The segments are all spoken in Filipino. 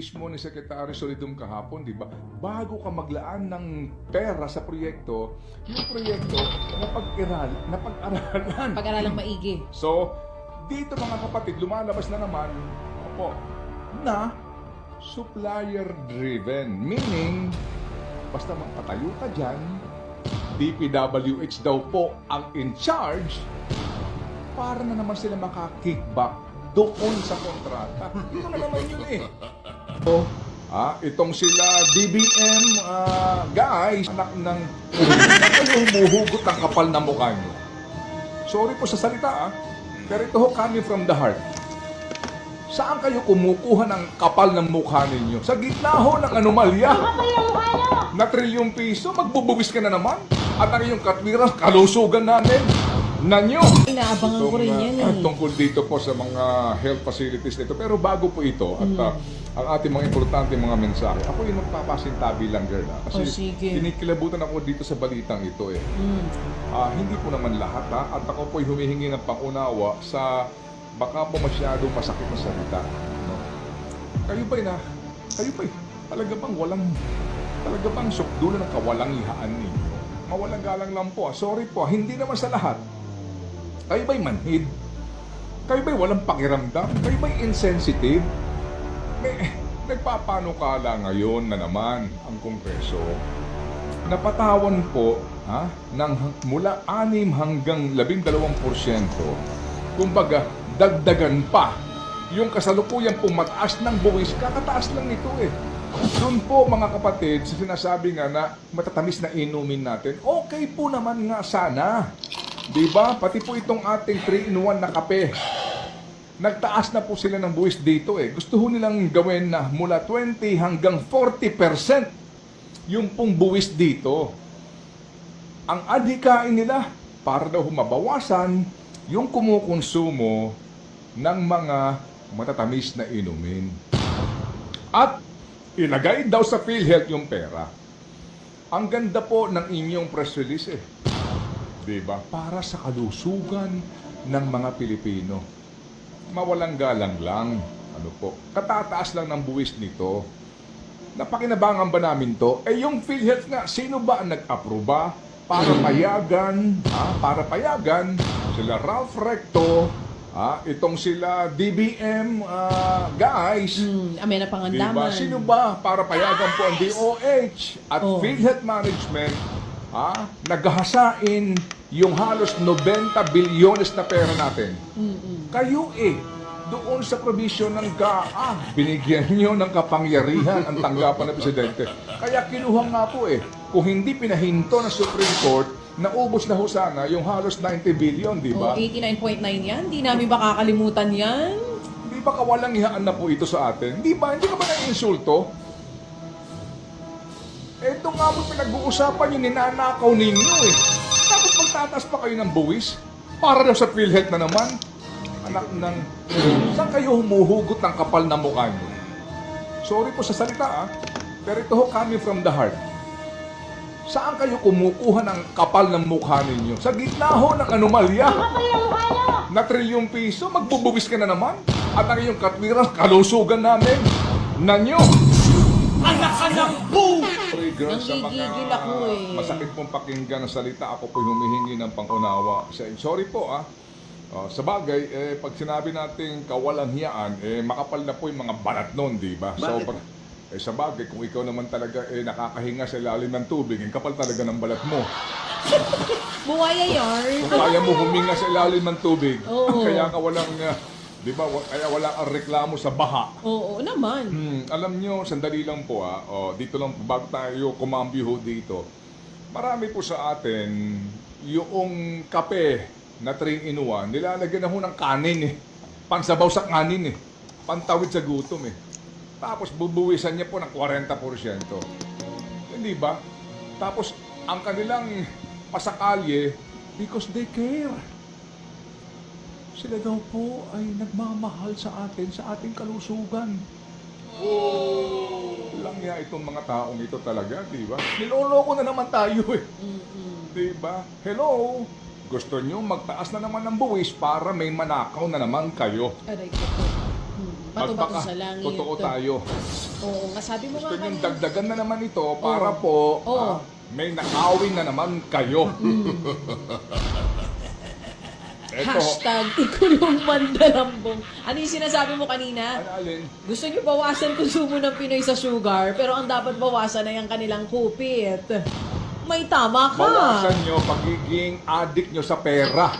mismo ni Secretary Solidum kahapon, di ba? Bago ka maglaan ng pera sa proyekto, yung proyekto napag-aral, napag-aralan. Pag-aralang maigi. So, dito mga kapatid, lumalabas na naman, opo, na supplier driven. Meaning, basta magpatayo ka dyan, DPWH daw po ang in charge para na naman sila makakickback doon sa kontrata. Ito na naman yun eh. So, ah, itong sila DBM ah, guys, anak ng humuhugot ang kapal na mukha nyo. Sorry po sa salita ah, pero ito ho coming from the heart. Saan kayo kumukuha ng kapal ng mukha ninyo? Sa gitna ho ng anomalya. Na trilyong piso, magbubuwis ka na naman. At ang iyong katwiran, kalusugan namin. Nanyo. Inaabangan ko rin yan eh. tungkol dito po sa mga health facilities nito. Pero bago po ito, at Hmm. ah, ang ating mga importante mga mensahe, ako yung magpapasintabi lang, girl. ah. Kasi Oh, sige. kinikilabutan ako dito sa balitang ito eh. Mm. Ah, hindi po naman lahat ha. At ako po'y humihingi ng pangunawa sa baka po masyado masakit na salita. No? Kayo ba'y na, kayo ba'y talaga bang walang, talaga bang sukdulan ng kawalang ihaan ninyo? Mawalang galang lang po. Sorry po, hindi naman sa lahat. Kayo ba'y manhid? Kayo ba'y walang pakiramdam? Kayo ba'y insensitive? May, nagpapanukala ngayon na naman ang Kongreso napatawan po ha, ng mula 6 hanggang 12%. Kumbaga, dagdagan pa. Yung kasalukuyang pumataas ng buwis, kakataas lang ito eh. Doon po mga kapatid, sa sinasabi nga na matatamis na inumin natin, okay po naman nga sana. Di ba? Pati po itong ating 3-in-1 na kape. Nagtaas na po sila ng buwis dito eh. Gusto ho nilang gawin na mula 20 hanggang 40% yung pong buwis dito. Ang adhikain nila para daw humabawasan yung kumukonsumo ng mga matatamis na inumin. At ilagay daw sa PhilHealth yung pera. Ang ganda po ng inyong press release eh. 'Di ba? Para sa kalusugan ng mga Pilipino. Mawalang galang lang. Ano po? Katataas lang ng buwis nito napakinabangan ba namin to? Eh yung PhilHealth nga, sino ba ang nag-aproba para payagan, ha? para payagan sila Ralph Recto, ha? itong sila DBM ah, guys, Mm, amena Diba? pangandaman. Sino ba para payagan po ang DOH at Oh. PhilHealth Management ha, naghahasain yung halos 90 bilyones na pera natin? Kayo eh, doon sa provision ng GAA, binigyan nyo ng kapangyarihan ang tanggapan ng Presidente. Kaya kinuha nga po eh, kung hindi pinahinto ng Supreme Court, naubos na ho sana yung halos 90 billion, di Oh, ba? 89.9 yan. Di namin ba kakalimutan yan? Di ba kawalang ihaan na po ito sa atin? Di ba? Hindi ka ba nai-insulto? Ito nga po pinag-uusapan yung ninanakaw ninyo eh. Magtataas pa kayo ng buwis? Para daw sa PhilHealth na naman? Anak ng... Saan kayo humuhugot ng kapal na mukha nyo? Sorry po sa salita ah. Pero ito ho coming from the heart. Saan kayo kumukuha ng kapal ng mukha ninyo? Sa gitna ho ng anomalya na trilyong piso, magbubuwis ka na naman. At ang iyong katwiran, kalusugan namin. Nanyo! Anak ka ng boo! Girl, sa mga Nanggigigil ako eh. masakit pong pakinggan ng salita, ako po humihingi ng pangunawa. Sa- Sorry po ah. Oh, sa bagay, eh, pag sinabi nating kawalang hiyaan, eh, makapal na po yung mga balat nun, di ba? Bakit? pag- eh, sa bagay, kung ikaw naman talaga eh, nakakahinga sa ilalim ng tubig, ang kapal talaga ng balat mo. Buwaya yarn. Kung kaya mo huminga sa ilalim ng tubig, Oo. kaya ka walang, ah, di ba, wa- kaya wala ang reklamo sa baha. Oo naman. Hmm, alam nyo, sandali lang po ah. Oh, dito lang po, bago tayo kumambyo ho dito. Marami po sa atin, yung kape na 3 in 1, nilalagyan na ho ng kanin eh. Pansabaw sa kanin eh. Pantawid sa gutom eh. Tapos bubuwisan niya po ng 40%. Hindi ba? Tapos ang kanilang pasakalye, because they care. Sila daw po ay nagmamahal sa atin, sa ating kalusugan. Oh! Lang ya itong mga taong ito talaga, di ba? Niloloko na naman tayo eh. Di ba? Hello? Gusto nyo magtaas na naman ng buwis para may manakaw na naman kayo. Aray ko po. Mm. Bato-bato sa langit. Totoo tayo. Oo, nga sabi mo Gusto nga kanina. dagdagan na naman ito para po Oo. ah, may nakawin na naman kayo. Eto, Hashtag ikulong mandalambong. Ano yung sinasabi mo kanina? ano alin? Gusto niyo bawasan konsumo ng Pinoy sa sugar, pero ang dapat bawasan ay ang kanilang kupit. May tama ka. Bawasan nyo pagiging addict nyo sa pera.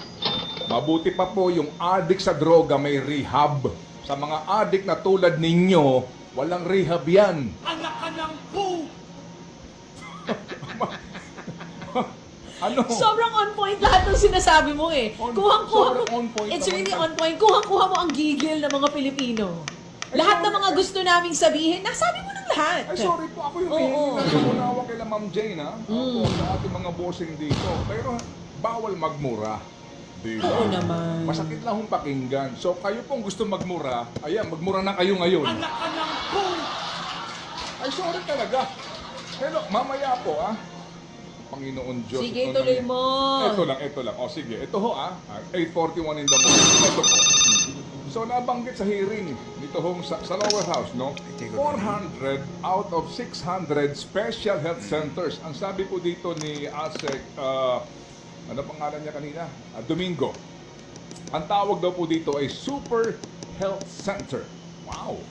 Mabuti pa po yung addict sa droga may rehab. Sa mga addict na tulad ninyo, walang rehab yan. Anak ka ng po! Ano? Sobrang on point lahat ng sinasabi mo eh. On- Kuhang-kuha sobrang on point It's really on point. Kuhang-kuha mo ang gigil ng mga Pilipino. Lahat ng mga gusto naming sabihin, nasabi mo ng lahat. Ay, sorry po, ako yung Oo. hihingi ng umunawa kay Ma'am Jane, ha? Opo, sa ating mga bossing dito. Pero bawal magmura. Di ba? Oo naman. Masakit lang hong pakinggan. So, kayo pong gusto magmura, ayan, magmura na kayo ngayon. Anak ka ng po! Ay, sorry talaga. Pero, mamaya po, ah. Panginoon Diyos. Sige, ito tuloy mo. Ito lang, ito lang. O sige, ito ho ah. Ah, 8.41 in the morning. Ito po. So nabanggit sa hearing dito hong sa, sa lower house, no? 400 out of 600 special health centers. Ang sabi po dito ni ASEC, ah, ano pangalan niya kanina? Ah, Domingo. Ang tawag daw po dito ay Super Health Center. Wow!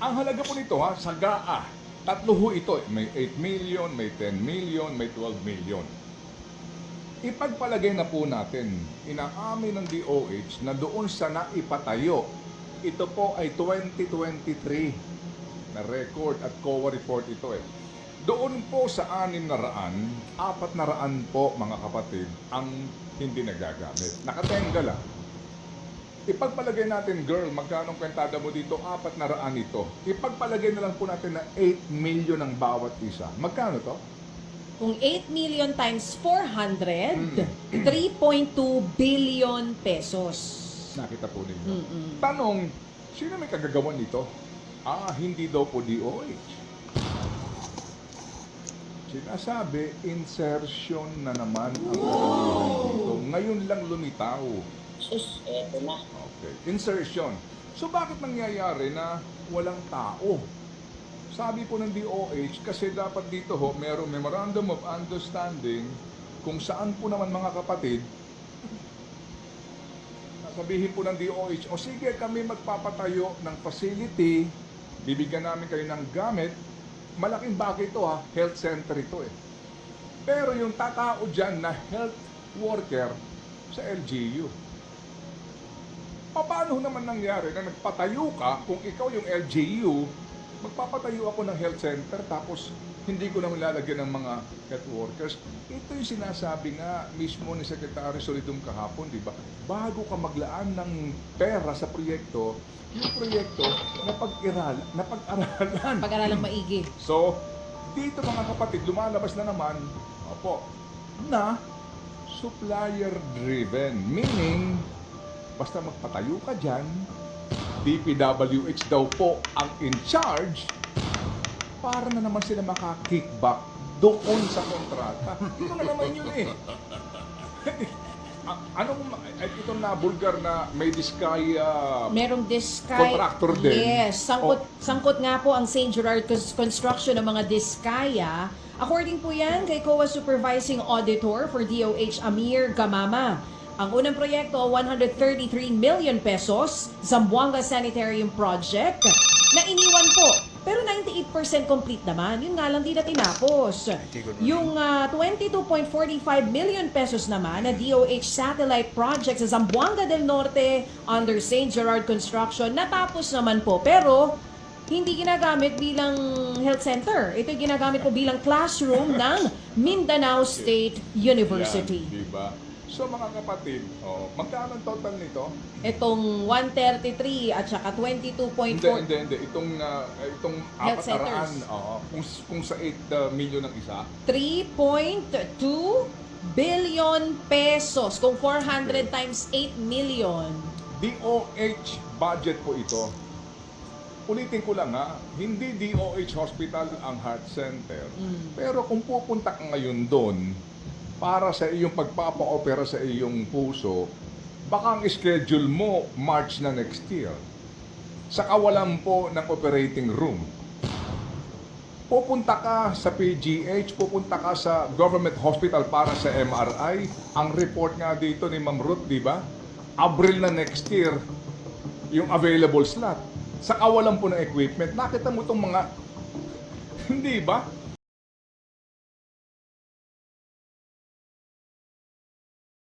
Ang halaga po nito ha, sa GAA, tatlo ho ito. May 8 million, may 10 million, may 12 million. Ipagpalagay na po natin, inaamin ng DOH na doon sa naipatayo, ito po ay 2023 na record at COA report ito eh. Doon po sa anim na raan, apat na raan po mga kapatid ang hindi nagagamit. Nakatenga lang. Ipagpalagay natin, girl, magkano kwentada mo dito? Apat na raan ito. Ipagpalagay na lang po natin na 8 million ang bawat isa. Magkano to? Kung 8 million times 400, Hmm. 3.2 billion pesos. Nakita po ninyo. Mm-mm. Tanong, sino may kagagawan nito? Ah, hindi daw po DOH. Sinasabi, insertion na naman ang kagagawan dito. Ngayon lang lumitaw. Sus, eto na. Okay. Insertion. So bakit nangyayari na walang tao? Sabi po ng DOH, kasi dapat dito ho, merong memorandum of understanding kung saan po naman mga kapatid, sabihin po ng DOH, o sige kami magpapatayo ng facility, bibigyan namin kayo ng gamit, malaking bagay ito ha, health center ito eh. Pero yung tatao dyan na health worker sa LGU, paano naman nangyari na nagpatayo ka kung ikaw yung LGU, magpapatayo ako ng health center tapos hindi ko naman lalagyan ng mga health workers. Ito yung sinasabi nga mismo ni Secretary Solidum kahapon, di ba? Bago ka maglaan ng pera sa proyekto, yung proyekto na pag-iral, na pag-aralan. Pag-aralang maigi. So, dito mga kapatid, lumalabas na naman, opo, na supplier-driven. Meaning, basta magpatayo ka dyan, DPWH daw po ang in charge para na naman sila makakickback doon sa kontrata. Ito na naman yun eh. Anong, itong na bulgar na may diskaya Merong Discay. Contractor din. Oh. Yes. Sangkot, sangkot nga po ang St. Gerard Cons- Construction ng mga Diskaya. According po yan kay COA Supervising Auditor for DOH Amir Gamama. Ang unang proyekto, 133 million pesos, Zamboanga Sanitarium Project, na iniwan po. Pero 98% complete naman. Yun nga lang, di na tinapos. Yung ah, 22.45 million pesos naman na DOH satellite project sa Zamboanga del Norte under St. Gerard Construction, natapos naman po. Pero, hindi ginagamit bilang health center. Ito ginagamit po bilang classroom ng Mindanao State University. Yan, diba? So mga kapatid, oh, magkano ang total nito? Itong 133 at saka 22.4 Hindi, hindi, hindi. Itong, ah, itong Health apat na raan, centers. oo, kung, kung sa 8 million ng isa, 3.2 billion pesos. Kung 400 times 8 million. DOH budget po ito. Ulitin ko lang ha, hindi DOH hospital ang heart center. Pero kung pupunta ka ngayon doon, para sa iyong pagpapa-opera sa iyong puso, baka ang schedule mo March na next year. sa kawalan po ng operating room. Pupunta ka sa PGH, pupunta ka sa government hospital para sa MRI. Ang report nga dito ni Ma'am Ruth, di ba? Abril na next year, yung available slot. Sa kawalan po ng equipment, nakita mo itong mga, hindi ba?